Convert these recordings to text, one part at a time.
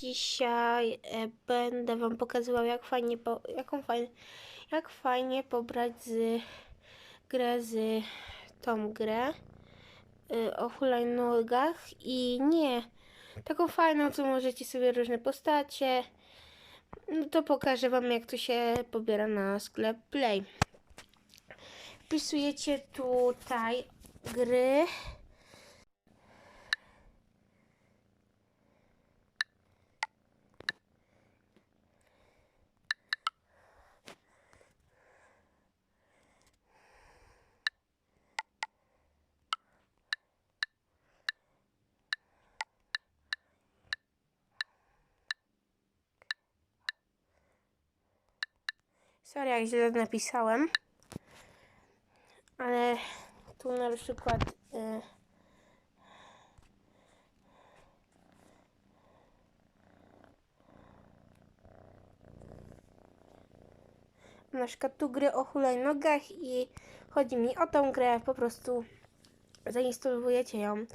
Dzisiaj e, będę Wam pokazywał, jak fajnie, po, jaką fajnie, jak fajnie pobrać z grę z tą grę y, o hulajnogach i nie taką fajną, co możecie sobie różne postacie. No to pokażę Wam, jak to się pobiera na sklep Play. Wpisujecie tutaj gry. Sorry, jak źle napisałem. Ale tu na przykład. Y, na przykład tu gry o hulajnogach i chodzi mi o tą grę, po prostu zainstalujecie ją,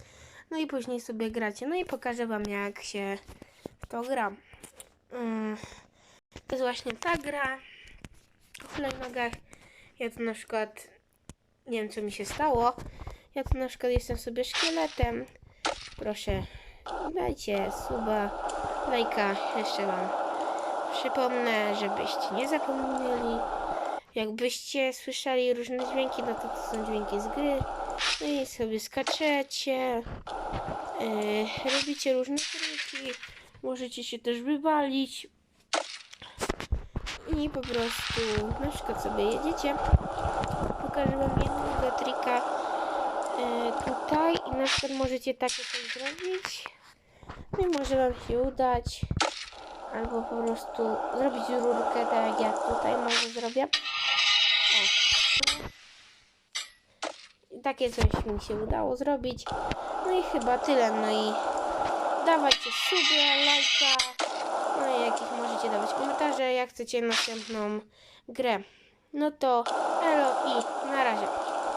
no i później sobie gracie. No i pokażę Wam jak się to gra. Mm, to jest właśnie ta gra hulajnogach. Ja tu na przykład nie wiem co mi się stało. Ja tu na przykład jestem sobie szkieletem. Proszę, dajcie suba, lajka, jeszcze wam przypomnę, żebyście nie zapomnieli. Jakbyście słyszeli różne dźwięki, no to to są dźwięki z gry. No i sobie skaczecie, yy, robicie różne triki, możecie się też wywalić. I po prostu na przykład sobie jedziecie. Pokażę wam jednego trika e, tutaj i na przykład możecie takie coś zrobić. No i może wam się udać. Albo po prostu zrobić rurkę, tak jak ja tutaj może zrobię. O. Takie coś mi się udało zrobić. No i chyba tyle. No i dawajcie suby, lajka. No i jakich możecie dawać komentarze, jak chcecie następną grę. No to elo i na razie.